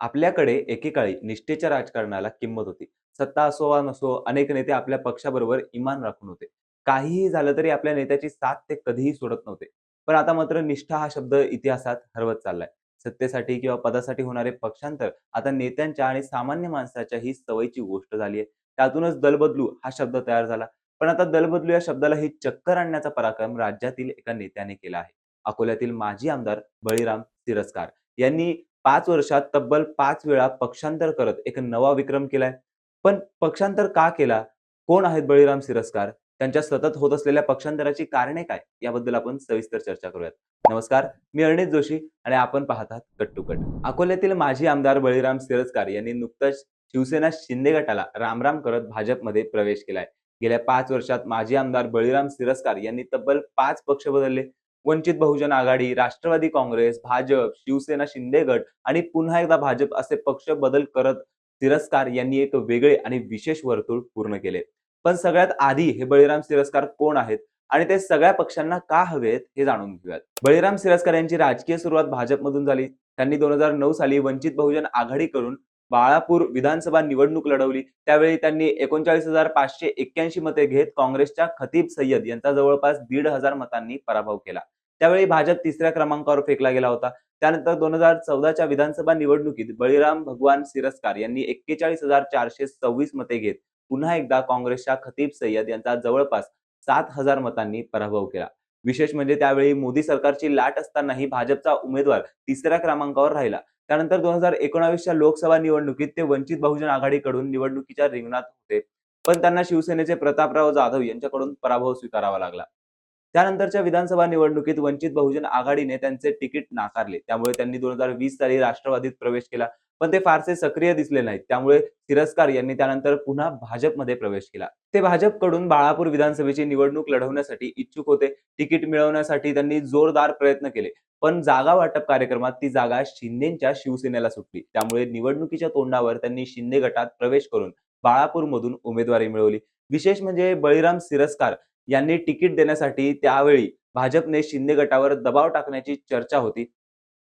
आपल्याकडे एकेकाळी निष्ठेच्या राजकारणाला किंमत होती. सत्ता असो वा नसो, अनेक नेते आपल्या पक्षाबरोबर इमान राखून होते. काहीही झालं तरी आपल्या नेत्याची साथ ते कधीही सोडत नव्हते. पण आता मात्र निष्ठा हा शब्द इतिहासात हरवत चाललाय. सत्तेसाठी किंवा पदासाठी होणारे पक्षांतर आता नेत्यांच्या आणि सामान्य माणसाच्या ही सवयीची गोष्ट झाली आहे. त्यातूनच दलबदलू हा शब्द तयार झाला. पण आता दलबदलू या शब्दाला ही चक्कर आणण्याचा पराक्रम राज्यातील एका नेत्याने केला आहे. अकोल्यातील माजी आमदार बळीराम सिरस्कार यांनी पाच वर्षात तब्बल पाच वेळा पक्षांतर करत एक नवा विक्रम केलाय. पण पक्षांतर का केला? कोण आहेत बळीराम सिरस्कार? त्यांच्या सतत होत असलेल्या पक्षांतराची कारणे काय? याबद्दल आपण सविस्तर चर्चा करूयात. नमस्कार, मी अर्णित जोशी आणि आपण पाहतात आहात कट टू कट. अकोल्यातील माजी आमदार बळीराम सिरस्कार यांनी नुकतंच शिवसेना शिंदे गटाला रामराम करत भाजपमध्ये प्रवेश केलाय. गेल्या पाच वर्षात माजी आमदार बळीराम सिरस्कार यांनी तब्बल पाच पक्ष बदलले. वंचित बहुजन आघाडी, राष्ट्रवादी काँग्रेस, भाजप, शिवसेना शिंदे गट आणि पुन्हा एकदा भाजप असे पक्ष बदल करत सिरस्कार यांनी एक वेगळे आणि विशेष वर्तुळ पूर्ण केले. पण सगळ्यात आधी हे बळीराम सिरस्कार कोण आहेत आणि ते सगळ्या पक्षांना का हवेत हे जाणून घेऊयात. बळीराम सिरस्कार यांची राजकीय सुरुवात भाजपमधून झाली. त्यांनी दोन हजार नऊ साली वंचित बहुजन आघाडी करून बाळापूर विधानसभा निवडणूक लढवली. त्यावेळी त्यांनी एकोणचाळीस हजार पाचशे एक्क्याऐंशी मते घेत काँग्रेसच्या खतीब सय्यद यांचा जवळपास दीड हजार मतांनी पराभव केला. त्यावेळी भाजप तिसऱ्या क्रमांकावर फेकला गेला होता. त्यानंतर दोन हजार चौदाच्या विधानसभा निवडणुकीत बळीराम भगवान सिरस्कार यांनी एक्केचाळीस हजार चारशे सव्वीस मते घेत पुन्हा एकदा काँग्रेसच्या खतीब सय्यद यांचा जवळपास सात हजार मतांनी पराभव केला. विशेष म्हणजे त्यावेळी मोदी सरकारची लाट असतानाही भाजपचा उमेदवार तिसऱ्या क्रमांकावर राहिला. त्यानंतर दोन हजार एकोणावीसच्या लोकसभा निवडणुकीत ते वंचित बहुजन आघाडीकडून निवडणुकीच्या रिंगणात होते. पण त्यांना शिवसेनेचे प्रतापराव जाधव यांच्याकडून पराभव स्वीकारावा लागला. त्यानंतरच्या विधानसभा निवडणुकीत वंचित बहुजन आघाडीने त्यांचे तिकीट नाकारले. त्यामुळे त्यांनी दोन हजार वीस साली राष्ट्रवादीत प्रवेश केला. पण ते फारसे सक्रिय दिसले नाहीत. त्यामुळे सिरस्कार यांनी त्यानंतर पुन्हा भाजपमध्ये प्रवेश केला. ते भाजपकडून बाळापूर विधानसभेची निवडणूक लढवण्यासाठी इच्छुक होते. तिकीट मिळवण्यासाठी त्यांनी जोरदार प्रयत्न केले. पण जागा वाटप कार्यक्रमात ती जागा शिंदेच्या शिवसेनेला सुटली. त्यामुळे निवडणुकीच्या तोंडावर त्यांनी शिंदे गटात प्रवेश करून बाळापूरमधून उमेदवारी मिळवली. विशेष म्हणजे बळीराम सिरस्कार यांनी तिकीट देण्यासाठी त्यावेळी भाजपने शिंदे गटावर दबाव टाकण्याची चर्चा होती.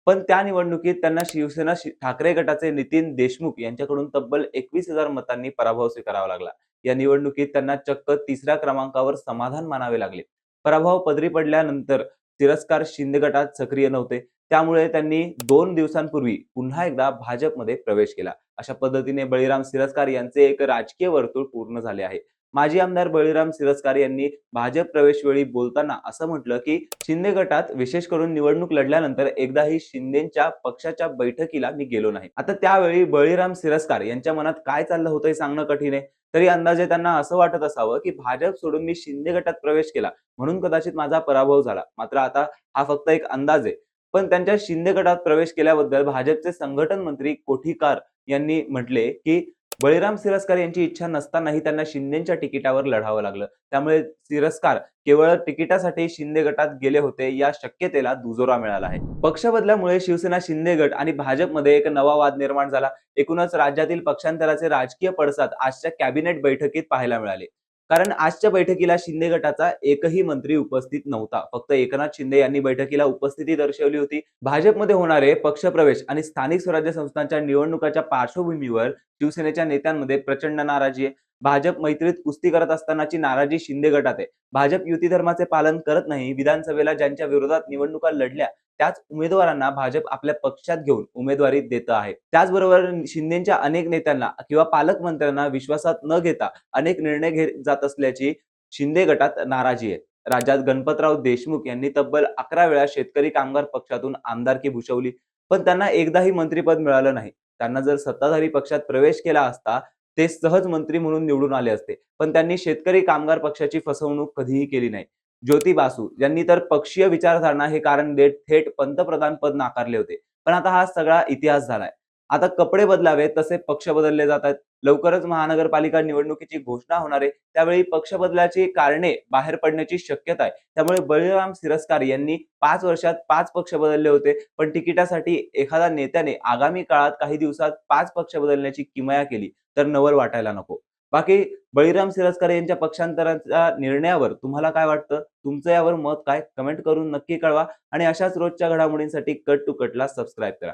पण त्या निवडणुकीत त्यांना शिवसेना ठाकरे गटाचे नितीन देशमुख यांच्याकडून तब्बल एकवीस हजार मतांनी पराभव स्वीकारावा लागला. या निवडणुकीत त्यांना चक्क तिसऱ्या क्रमांकावर समाधान मानावे लागले. पराभव पदरी पडल्यानंतर तिरस्कार शिंदे गटात सक्रिय नव्हते. त्यामुळे त्यांनी दोन दिवसांपूर्वी पुन्हा एकदा भाजपमध्ये प्रवेश केला. अशा पद्धतीने बळीराम सिरस्कार यांचे एक राजकीय वर्तुळ पूर्ण झाले आहे. माजी आमदार बळीराम सिरस्कार यांनी भाजप प्रवेशवेळी बोलताना असं म्हटलं की शिंदे गटात विशेष करून निवडणूक लढल्यानंतर एकदाही शिंदेच्या पक्षाच्या बैठकीला मी गेलो नाही. आता त्यावेळी बळीराम सिरस्कार यांच्या मनात काय चाललं होतं हे सांगणं कठीण आहे. तरी अंदाजे त्यांना असं वाटत असावं की भाजप सोडून मी शिंदे गटात प्रवेश केला म्हणून कदाचित माझा पराभव झाला. मात्र आता हा फक्त एक अंदाज आहे. पण त्यांच्या शिंदे गटात प्रवेश केल्याबद्दल भाजपचे संघटन मंत्री कोठीकार यांनी म्हटले की बळीराम सिरस्कार यांची इच्छा नसतानाही त्यांना शिंदेच्या तिकिटावर लढावं लागलं. त्यामुळे सिरस्कार केवळ तिकिटासाठी शिंदे गटात गेले होते या शक्यतेला दुजोरा मिळाला आहे. पक्ष बदलामुळे शिवसेना शिंदे गट आणि भाजपमध्ये एक नवा वाद निर्माण झाला. एकूणच राज्यातील पक्षांतराचे राजकीय पडसाद आजच्या कॅबिनेट बैठकीत पाहायला मिळाले. कारण आजच्या बैठकीला शिंदे गटाचा एकही मंत्री उपस्थित नव्हता. फक्त एकनाथ शिंदे यांनी बैठकीला उपस्थिती दर्शवली होती. भाजपमध्ये होणारे पक्षप्रवेश आणि स्थानिक स्वराज्य संस्थांच्या निवडणुकाच्या पार्श्वभूमीवर शिवसेनेच्या नेत्यांमध्ये प्रचंड नाराजी आहे. भाजप मैत्रीत कुस्ती करत असतानाची नाराजी शिंदे गटात आहे. भाजप युती धर्माचे पालन करत नाही. विधानसभेला ज्यांच्या विरोधात निवडणुका लढल्या त्याच उमेदवारांना भाजप आपल्या पक्षात घेऊन उमेदवारी देत आहे. त्याचबरोबर शिंदेच्या अनेक नेत्यांना किंवा पालकमंत्र्यांना विश्वासात न घेता अनेक निर्णय घेत जात असल्याची शिंदे गटात नाराजी आहे. राज्यात गणपतराव देशमुख यांनी तब्बल अकरा वेळा शेतकरी कामगार पक्षातून आमदारकी भूषवली. पण त्यांना एकदाही मंत्रिपद मिळालं नाही. त्यांना जर सत्ताधारी पक्षात प्रवेश केला असता ते सहज मंत्री म्हणून निवडून आले असते. पण त्यांनी शेतकरी कामगार पक्षाची फसवणूक कधीही केली नाही. ज्योती बासू यांनी तर पक्षीय विचारधारणा हे कारण देत थेट पंतप्रधान पद नाकारले होते. पण आता हा सगळा इतिहास झालाय. आता कपडे बदलावे तसे पक्ष बदलले जात आहेत. लवकरच महानगरपालिका निवडणुकीची घोषणा होणार आहे. त्यावेळी पक्ष बदलाची कारणे बाहेर पडण्याची शक्यता आहे. त्यामुळे बळीराम सिरस्कार यांनी पाच वर्षात पाच पक्ष बदलले होते. पण तिकिटासाठी एखाद्या नेत्याने आगामी काळात काही दिवसात पाच पक्ष बदलण्याची किमया केली तर नवल वाटायला नको. बाकी बळीराम सिरस्कर यांच्या पक्षांतराच्या निर्णयावर तुम्हाला काय वाटतं? तुमचं यावर मत काय? कमेंट करून नक्की कळवा आणि अशाच रोजच्या घडामोडींसाठी कट टू कटला सबस्क्राईब करा.